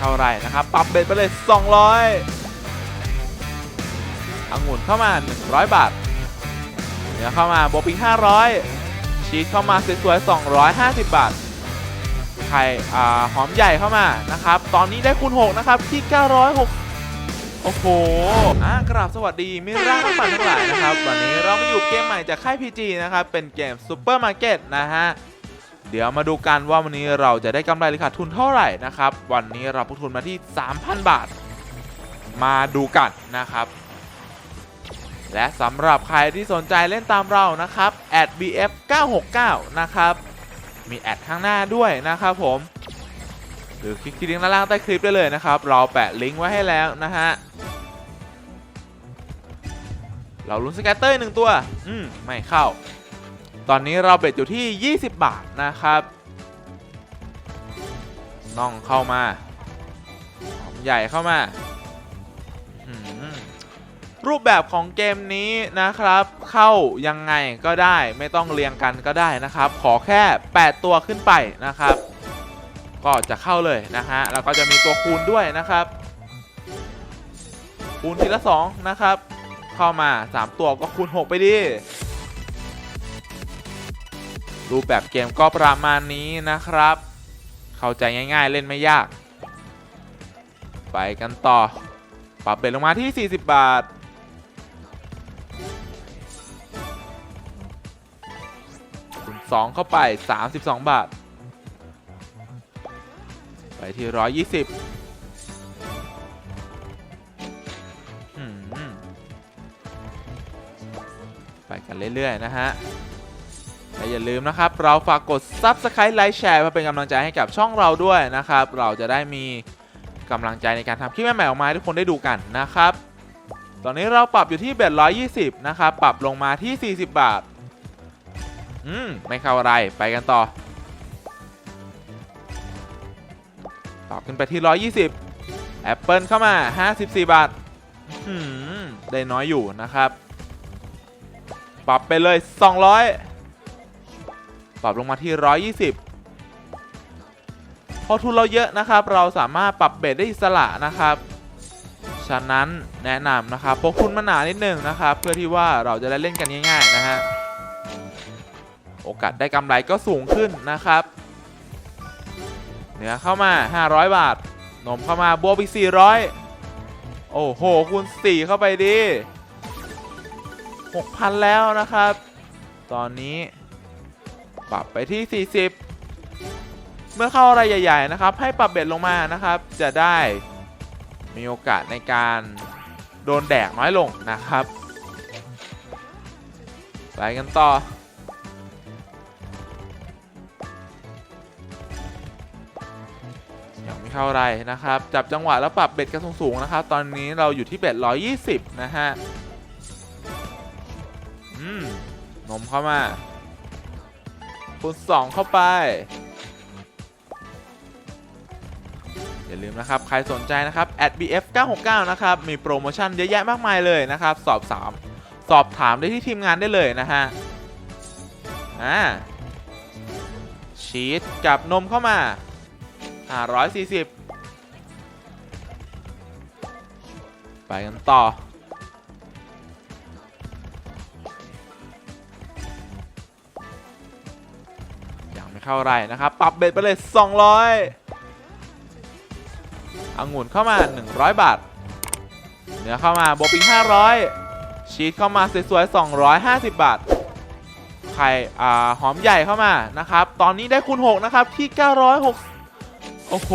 เท่าไหร่นะครับ ปรับเบ็ดไปเลย 200องุ่นเข้ามา 100 บาทเนื้อเข้ามาโบปิง 500 ชีสเข้ามาสวยๆ250 บาทไข่หอมใหญ่เข้ามานะครับ ตอนนี้ได้คูณ 6 นะครับ ที่ 906โอ้โหอ่ากราบสวัสดีมิร่าทั้งฝันทั้งหลายนะครับ วันนี้เรามาอยู่เกมใหม่จากค่าย PG นะครับ เป็นเกมซูเปอร์มาร์เก็ตนะฮะ เดี๋ยวมาดูกันว่าวันนี้เราจะได้กำไรหรือขาดทุนเท่าไหร่นะครับ วันนี้เราลงทุนมาที่ 3,000 บาท มาดูกันนะครับ และสำหรับใครที่สนใจเล่นตามเรานะครับ @bf 969นะครับ มีแอดข้างหน้าด้วยนะครับผม หรือคลิกที่ลิงก์ด้านล่างใต้คลิปได้เลยนะครับ เราแปะลิงก์ไว้ให้แล้วนะฮะ เราลุ้นสแกตเตอร์หนึ่งตัว อืม ไม่เข้า ตอนนี้เราเบ็ดอยู่ที่ 20 บาทนะครับน่องเข้ามาหอมใหญ่เข้ามา รูปแบบของเกมนี้นะครับ เข้ายังไงก็ได้ไม่ต้องเรียงกันก็ได้นะครับ ขอแค่ 8 ตัวขึ้นไปนะครับ ก็จะเข้าเลยนะฮะ แล้วก็จะมีตัวคูณด้วยนะครับ คูณทีละ 2 นะครับ เข้ามา 3 ตัวก็คูณ 6 ไปดิ รูปแบบเกมก็ประมาณนี้นะครับ เข้าใจง่ายๆเล่นไม่ยาก ไปกันต่อ ปรับเบ็ดลงมาที่ 40 บาทคูณ2เข้าไป 32 บาท ไปที่ 120ไปกันเรื่อย ๆ นะฮะ และอย่าลืมนะครับ เราฝากกด Subscribe ไลค์แชร์เพื่อเป็นกำลังใจให้กับช่องเราด้วยนะครับ เราจะได้มีกำลังใจในการทำคลิปใหม่ๆออกมาให้ทุกคนได้ดูกันนะครับ ตอนนี้เราปรับอยู่ที่เบ็ด120 นะครับ ปรับลงมาที่ 40 บาท อืม ไม่เข้าอะไร ไปกันต่อ ปรับขึ้นไปที่ 120 Apple เข้ามา 54 บาท อื้อหือได้น้อยอยู่นะครับ ปรับไปเลย 200 ปรับลงมาที่ 120 พอทุนเราเยอะนะครับ เราสามารถปรับเบสได้อิสระนะครับ ฉะนั้นแนะนำนะครับพกทุนมาหนานิดหนึงนะครับ เพื่อที่ว่าเราจะได้เล่นกันง่าย ๆ นะฮะ โอกาสได้กำไรก็สูงขึ้นนะครับเนื้อเข้ามา 500 บาท นมเข้ามาบวกอีก400 โอ้โหคูณ4เข้าไปดิ6,000 แล้วนะครับ ตอนนี้ ปรับไปที่ 40 เมื่อเข้าอะไรใหญ่ ๆ นะครับ ให้ปรับเบ็ดลงมานะครับ จะได้มีโอกาสในการโดนแดกน้อยลงนะครับ ไปกันต่อ ยังไม่เข้าไรนะครับ จับจังหวะแล้วปรับเบ็ดกันสูงๆนะครับ ตอนนี้เราอยู่ที่เบ็ด120 นะฮะ อืม นมเข้ามา คูณ2 เข้าไป อย่าลืมนะครับ ใครสนใจนะครับ @bf 969นะครับ มีโปรโมชั่นเยอะแยะมากมายเลยนะครับ สอบถามสอบถามได้ที่ทีมงานได้เลยนะฮะ อ่า ชีสกับนมเข้ามา540 ไปกันต่อ ท่าไรนะครับ ปรับเบ็ดไปเลย 200องุ่นเข้ามา 100 บาท เนื้อเข้ามาโบปิง 500 ชีสเข้ามาสวยๆ250 บาท ไข่อ่าหอมใหญ่เข้ามานะครับ ตอนนี้ได้คูณ 6 นะครับ ที่ 906 โอ้โห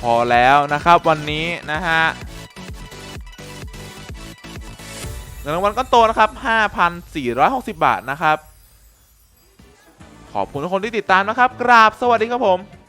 พอแล้วนะครับวันนี้นะฮะเงินรางวัลก้อนโตนะครับ 5,460 บาทนะครับ ขอบคุณทุกคนที่ติดตามนะครับ กราบสวัสดีครับผม